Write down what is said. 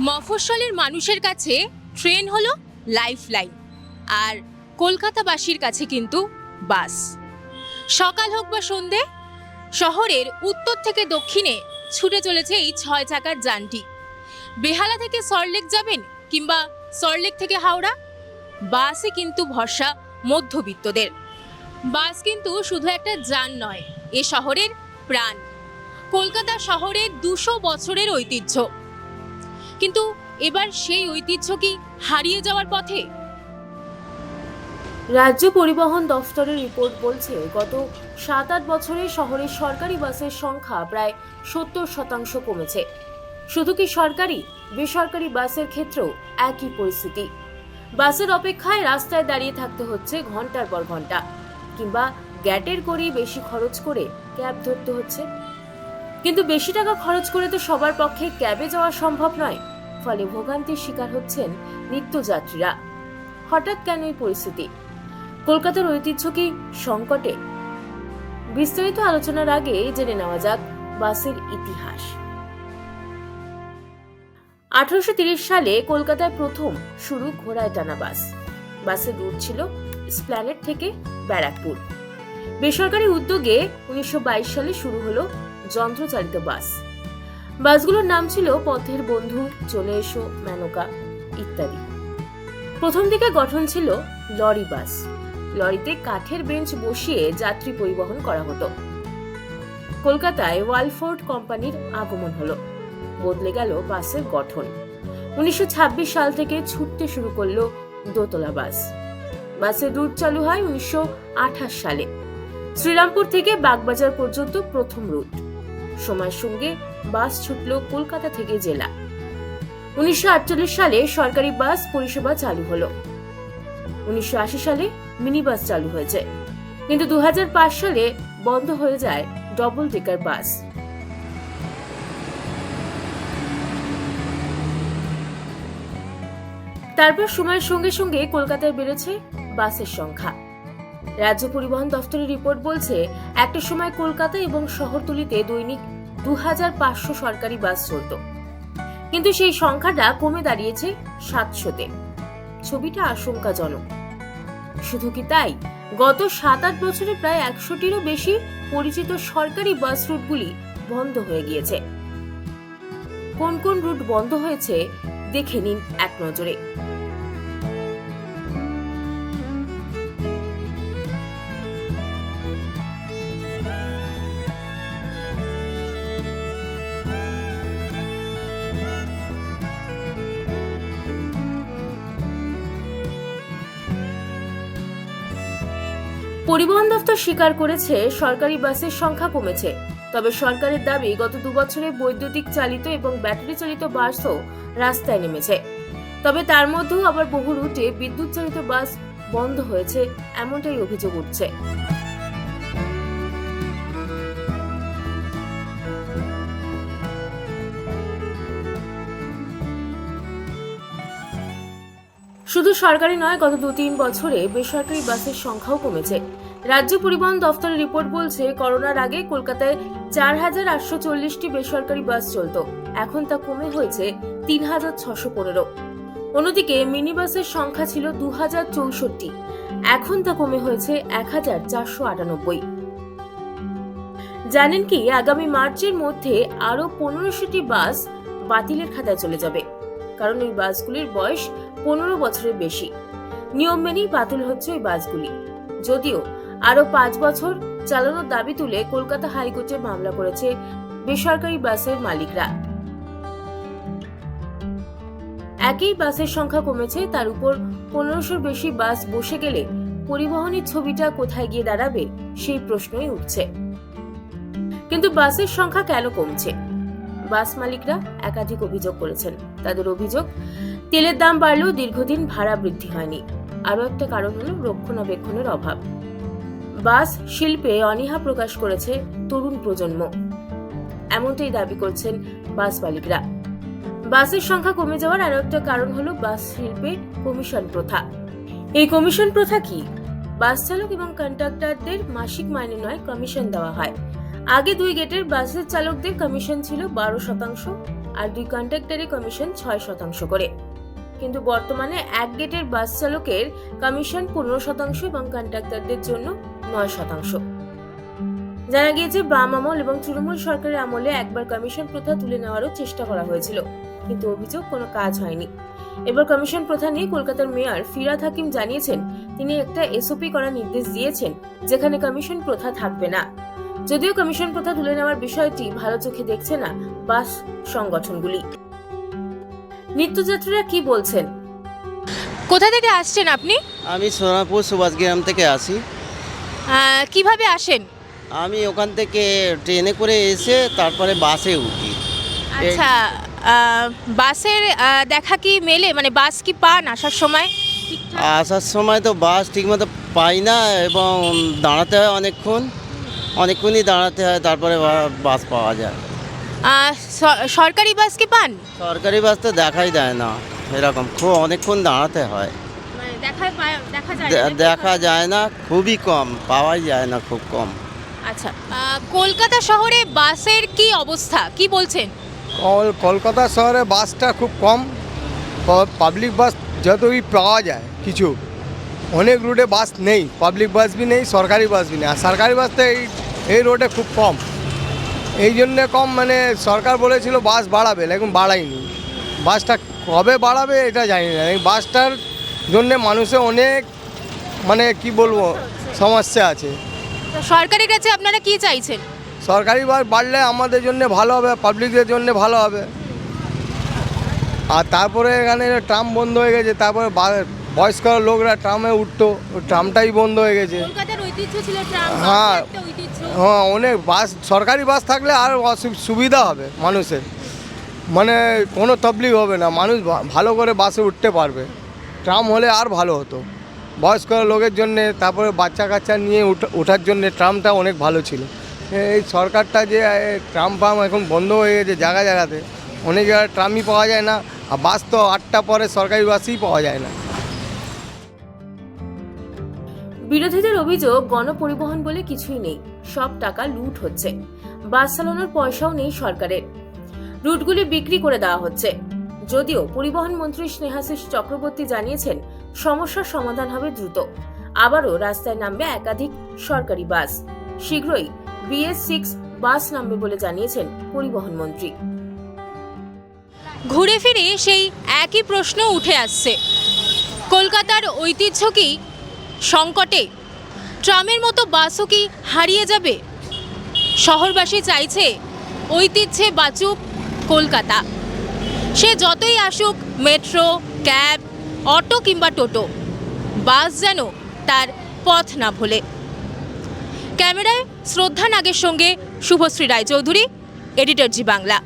মফস্বলের মানুষের কাছে ট্রেন হলো লাইফ লাইন আর কলকাতাবাসীর কাছে কিন্তু বাস। সকাল হোক বা সন্ধে, শহরের উত্তর থেকে দক্ষিণে ছুটে চলেছে এই ছয় চাকার যানটি। বেহালা থেকে সল্টলেক যাবেন কিংবা সল্টলেক থেকে হাওড়া? বাসে কিন্তু ভরসা মধ্যবিত্তদের। বাস কিন্তু শুধু একটা যান নয়, এ শহরের প্রাণ। কলকাতা শহরের দুশো বছরের ঐতিহ্য। কিন্তু এবার সেই ঐতিহ্য কি হারিয়ে যাওয়ার পথে? রাজ্য পরিবহন দফতরের রিপোর্ট বলছে, গত সাত আট বছরে শহরের সরকারি বাসের সংখ্যা প্রায় সত্তর শতাংশ কমেছে। শুধু কি সরকারি, বেসরকারি বাসের ক্ষেত্রেও একই পরিস্থিতি। বাসের অপেক্ষায় রাস্তায় দাঁড়িয়ে থাকতে হচ্ছে ঘণ্টার পর ঘণ্টা, কিংবা গ্যাটের করেই বেশি খরচ করে ক্যাব ধরতে হচ্ছে। কিন্তু বেশি টাকা খরচ করে তো সবার পক্ষে ক্যাবে যাওয়া সম্ভব নয়। ফলে ভোগান্তির শিকার হচ্ছেন নিত্যযাত্রীরা। হঠাৎ কেন এই পরিস্থিতি? কলকাতার ঐতিহ্য কি সংকটে? বিস্তারিত আলোচনার আগে জেনে নেওয়া যাক বাসের ইতিহাস। আঠারোশো সালে কলকাতায় প্রথম শুরু ঘোড়ায় টানা বাস। বাসের রুট ছিল স্প্ল্যানেট থেকে ব্যারাকপুর। বেসরকারি উদ্যোগে উনিশশো বাইশ সালে শুরু হলো যন্ত্রচালিত বাস। বাসগুলোর নাম ছিল পথের বন্ধু, চলে এসো, মেনকা, ইত্যাদি। প্রথম দিকে গঠন ছিল লরি বাস। লরিতে কাঠের বেঞ্চ বসিয়ে যাত্রী পরিবহন করা হতো। কলকাতায় ওয়ালফোর্ড কোম্পানির আগমন হলো। বদলে গেল বাসের গঠন। উনিশশো ছাব্বিশ সাল থেকে ছুটতে শুরু করল দোতলা বাস। বাসের রুট চালু হয় উনিশশো আঠাশ সালে। শ্রীরামপুর থেকে বাগবাজার পর্যন্ত প্রথম রুট। সময়ের সঙ্গে বাস ছুটল কলকাতা থেকে জেলা। উনিশশো আটচল্লিশ সালে সরকারি বাস পরিষেবা চালু হলো। উনিশশো সালে মিনি বাস চালু হয়েছে। কিন্তু দু সালে বন্ধ হয়ে যায় ডবল ডেকার বাস। তারপর সময়ের সঙ্গে সঙ্গে কলকাতায় বেড়েছে বাসের সংখ্যা। রাজ্য পরিবহন দফতরের রিপোর্ট বলছে, একটা সময় কলকাতা এবং শহরতলিতে দৈনিক দু সরকারি বাস চলত। কিন্তু সেই সংখ্যাটা কমে দাঁড়িয়েছে সাতশোতে। ছবিটা আশঙ্কাজনক। শুধু কি তাই? গত সাত আট বছরে প্রায় একশোটিরও বেশি পরিচিত সরকারি বাস রুটগুলি বন্ধ হয়ে গিয়েছে। কোন কোন রুট বন্ধ হয়েছে, দেখে নিন এক নজরে। পরিবহন দপ্তর স্বীকার করেছে, সরকারি বাসের সংখ্যা কমেছে। তবে সরকারের দাবি, গত দুবছরে বৈদ্যুতিক চালিত এবং ব্যাটারি চালিত বাসও রাস্তায় নেমেছে। তবে তার মধ্যেও আবার বহু রুটে বিদ্যুৎ চালিত বাস বন্ধ হয়েছে, এমনটাই অভিযোগ উঠছে। শুধু সরকারি নয়, গত দু তিন বছরে বেসরকারি বাসের সংখ্যাও কমেছে। রাজ্য পরিবহন দফতরের রিপোর্ট বলছে, করোনার আগে কলকাতায় চার হাজার আটশো চল্লিশটি বেসরকারি বাস চলত। এখন তা কমে হয়েছে তিন হাজার ছশো পনেরো। অন্যদিকে মিনি বাসের সংখ্যা ছিল দু হাজার চৌষট্টি। এখন তা কমে হয়েছে এক হাজার চারশো আটানব্বই। জানেন কি, আগামী মার্চের মধ্যে আরও পনেরোশোটি বাস বাতিলের খাতায় চলে যাবে। কারণ এই বাসগুলির বয়স পনেরো বছরের বেশি। নিয়ম মেনেই বাতিল হচ্ছে ওই বাসগুলি। যদিও আরও পাঁচ বছর চালানোর দাবি তুলে কলকাতা হাইকোর্টে মামলা করেছে বেসরকারি বাসের মালিকরা। একই বাসের সংখ্যা কমেছে, তার উপর পনেরোশোর বেশি বাস বসে গেলে পরিবহনের ছবিটা কোথায় গিয়ে দাঁড়াবে সেই প্রশ্নই উঠছে। কিন্তু বাসের সংখ্যা কেন কমছে? বাস মালিকরা একাধিক অভিযোগ করেছেন। তাদের অভিযোগ তেলের দাম বাড়লেও দীর্ঘদিন ভাড়া বৃদ্ধি হয়নি। আরও একটা কারণ হল রক্ষণাবেক্ষণের অভাব। বাস শিল্পে অনীহা প্রকাশ করেছে তরুণ প্রজন্ম। এমনটাই দাবি করছেন বাস মালিকরা। বাসের সংখ্যা কমে যাওয়ার আরও একটা কারণ হলো বাস শিল্পে কমিশন প্রথা। এই কমিশন প্রথা কি? বাস চালক এবং কন্ডাক্টরদের মাসিক মাইনে নয়, কমিশন দেওয়া হয়। আগে দুই গেটের বাসের চালকদের কমিশন ছিল বারো শতাংশ, আর দুই কন্ট্রাক্টরের কমিশন ছয় শতাংশ করে। কিন্তু বর্তমানে এক গেটের বাস চালকের কমিশন পনেরো শতাংশ এবং কন্ট্রাক্টরদের জন্য নয় শতাংশ। জানা গিয়েছে, বাম আমল এবং তৃণমূল সরকারের আমলে একবার কমিশন প্রথা তুলে নেওয়ারও চেষ্টা করা হয়েছিল, কিন্তু অভিযোগ কোনো কাজ হয়নি। এবার কমিশন প্রথা নিয়ে কলকাতার মেয়র ফিরাদ হাকিম জানিয়েছেন, তিনি একটা এসওপি করার নির্দেশ দিয়েছেন, যেখানে কমিশন প্রথা থাকবে না। যদিও কমিশন প্রথা তুলে নেওয়ার বিষয়টি ভালো চোখে দেখছে না বাস সংগঠনগুলি। নিত্যযাত্রীরা কি বলছেন? কোথা থেকে আসছেন আপনি? আমি সোনারপুর সুভাষগ্রাম থেকে আসি। আহ, কীভাবে আসেন? আমি ওখান থেকে ট্রেনে করে এসে তারপরে বাসে উঠি। আচ্ছা আহ, বাসের আহ, দেখা কি মেলে? মানে বাস কি পান আসার সময়? আসার সময় তো বাস ঠিকমতো পাই না এবং দাঁড়াতে হয় অনেকক্ষণ। অনেকক্ষণই দাঁড়াতে হয় তারপরে বা- বাস পাওয়া যায়। সরকারি বাস কি পান? সরকারি বাস তো দেখাই দেয় না এরকম খুব অনেকক্ষণ দাঁড়াতে হয়। মানে দেখা দেখা দেখা যায় না খুবই কম পাওয়াই যায় না খুব কম। আচ্ছা কলকাতা শহরে বাসের কি অবস্থা? কি বলছেন? কল- কলকাতা শহরে বাসটা খুব কম। পাবলিক বাস যতই পাওয়া যায় কিছু। অনেক রুটে বাস নেই পাবলিক বাস বি নেই সরকারি বাস বি নেই। আর সরকারি বাস তো এই এই রোডে খুব কম। এই জন্যে কম মানে সরকার বলেছিল বাস বাড়াবে এখন বাড়ায়নি। বাসটা কবে বাড়াবে এটা জানি না বাসটার জন্যে মানুষের অনেক মানে কি বলব সমস্যা আছে। সরকারের কাছে আপনারা কি চাইছেন? সরকারি বাস বাড়লে আমাদের জন্য ভালো হবে পাবলিকদের জন্য ভালো হবে। আর তারপরে এখানে ট্রাম বন্ধ হয়ে গেছে তারপরে বয়স্ক লোকরা ট্রামে উঠতো ট্রামটাই বন্ধ হয়ে গেছে। হ্যাঁ। হ্যাঁ অনেক বাস সরকারি বাস থাকলে আর অসু- সুবিধা হবে মানুষের। মানে কোনো তবলিগ হবে না মানুষ ভালো করে বাসে উঠতে পারবে। ট্রাম হলে আর ভালো হতো। বয়স্ক লোকের জন্যে তারপরে বাচ্চা কাচ্চা নিয়ে ওঠার জন্যে ট্রামটা অনেক ভালো ছিল। এই সরকারটা যে ট্রাম ফাম এখন বন্ধ হয়ে গেছে জায়গা জায়গাতে। অনেক জায়গায় ট্রামই পাওয়া যায় না আর বাস তো আটটা পরে সরকারি বাসই পাওয়া যায় না। বিরোধীদের অভিযোগ গণপরিবহন বলে কিছুই নেই। সব টাকা লুট হচ্ছে। বাস চালানোর পয়সাও নেই সরকারের। রুটগুলি বিক্রি করে দেওয়া হচ্ছে। যদিও পরিবহন মন্ত্রী স্নেহাশিস চক্রবর্তী জানিয়েছেন, সমস্যার সমাধান হবে দ্রুত। আবারও রাস্তায় নামবে একাধিক সরকারি বাস। শীঘ্রই বিএস সিক্স বাস নামবে বলে জানিয়েছেন পরিবহন মন্ত্রী। ঘুরে ফিরে সেই একই প্রশ্ন উঠে আসছে। কলকাতার ঐতিহ্য কি সংকটে। ট্রামের মতো বাসও কি হারিয়ে যাবে? শহরবাসী চাইছে ঐতিহ্যে বাঁচুক কলকাতা। সে যতই আসুক, মেট্রো, ক্যাব, অটো কিংবা টোটো, বাস যেন তার পথ না ভোলে। ক্যামেরায় শ্রদ্ধা নাগের সঙ্গে শুভশ্রী রায়চৌধুরী, এডিটর জি বাংলা।